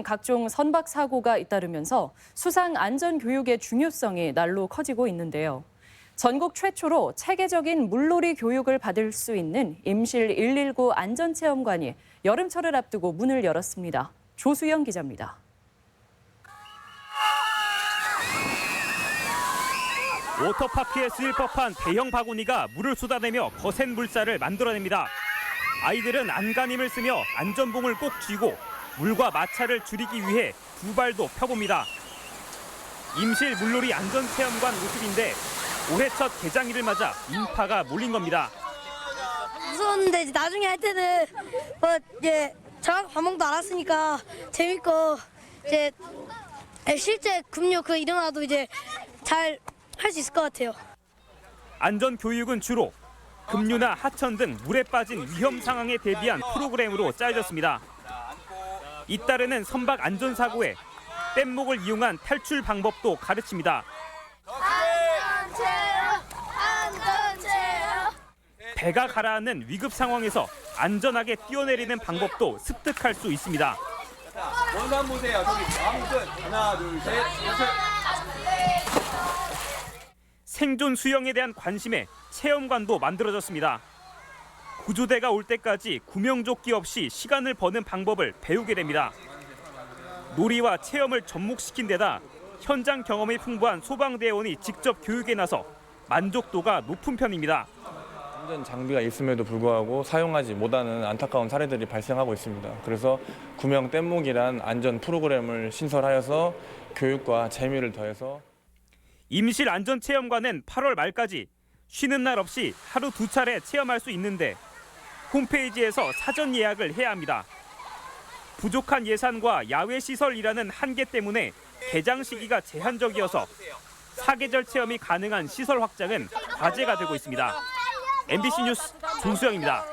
등 각종 선박 사고가 잇따르면서 수상 안전 교육의 중요성이 날로 커지고 있는데요. 전국 최초로 체계적인 물놀이 교육을 받을 수 있는 임실 119 안전체험관이 여름철을 앞두고 문을 열었습니다. 조수영 기자입니다. 워터파크에 쓰일 법한 대형 바구니가 물을 쏟아내며 거센 물살을 만들어냅니다. 아이들은 안간힘을 쓰며 안전봉을 꼭 쥐고 물과 마찰을 줄이기 위해 두 발도 펴봅니다. 임실 물놀이 안전체험관 모습인데 올해 첫 개장일을 맞아 인파가 몰린 겁니다. 무서웠는데 이제 나중에 할 때는 뭐 이제 정확 반복도 알았으니까 재밌고 이제 실제 급료 그 일어나도 이제 잘 할 수 있을 것 같아요. 안전 교육은 주로 급류나 하천 등 물에 빠진 위험 상황에 대비한 프로그램으로 짜여졌습니다. 잇따르는 선박 안전 사고에 뗏목을 이용한 탈출 방법도 가르칩니다. 배가 가라앉는 위급 상황에서 안전하게 뛰어내리는 방법도 습득할 수 있습니다. 원산 보세요. 저기 끝. 하나, 둘, 셋, 넷. 생존 수영에 대한 관심에 체험관도 만들어졌습니다. 구조대가 올 때까지 구명조끼 없이 시간을 버는 방법을 배우게 됩니다. 놀이와 체험을 접목시킨 데다 현장 경험이 풍부한 소방대원이 직접 교육에 나서 만족도가 높은 편입니다. 안전 장비가 있음에도 불구하고 사용하지 못하는 안타까운 사례들이 발생하고 있습니다. 그래서 구명 뗏목이란 안전 프로그램을 신설하여서 교육과 재미를 더해서 임실 안전 체험관은 8월 말까지 쉬는 날 없이 하루 두 차례 체험할 수 있는데 홈페이지에서 사전 예약을 해야 합니다. 부족한 예산과 야외 시설이라는 한계 때문에 개장 시기가 제한적이어서 사계절 체험이 가능한 시설 확장은 과제가 되고 있습니다. MBC 뉴스 종수영입니다.